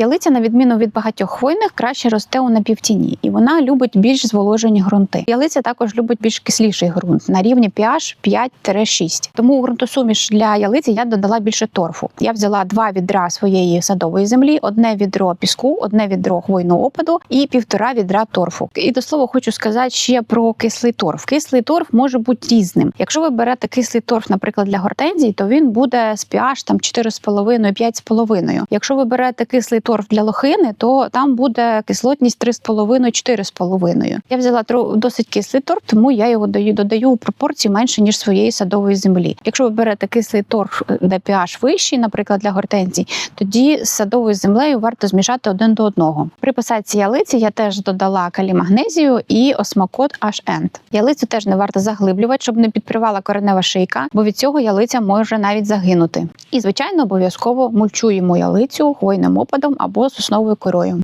Ялиця, на відміну від багатьох хвойних, краще росте у напівтіні, і вона любить більш зволожені ґрунти. Ялиця також любить більш кисліший ґрунт на рівні pH 5-6. Тому у ґрунтосуміш для ялиці я додала більше торфу. Я взяла два відра своєї садової землі, одне відро піску, одне відро хвойного опаду і півтора відра торфу. І до слова хочу сказати ще про кислий торф. Кислий торф може бути різним. Якщо ви берете кислий торф, наприклад, для гортензій, то він буде з pH там 4,5-5,5. Якщо ви берете кислий торф для лохини, то там буде кислотність 3,5-4,5. Я взяла досить кислий торф, тому я його даю додаю у пропорції менше ніж своєї садової землі. Якщо ви берете кислий торф, де pH вищий, наприклад, для гортензій, тоді з садовою землею варто змішати один до одного. При посадці ялиці я теж додала калімагнезію і осмакот H-End. Ялицю теж не варто заглиблювати, щоб не підпривала коренева шийка, бо від цього ялиця може навіть загинути. І звичайно, обов'язково мульчуємо ялицю хвойним опадом або сосновою корою.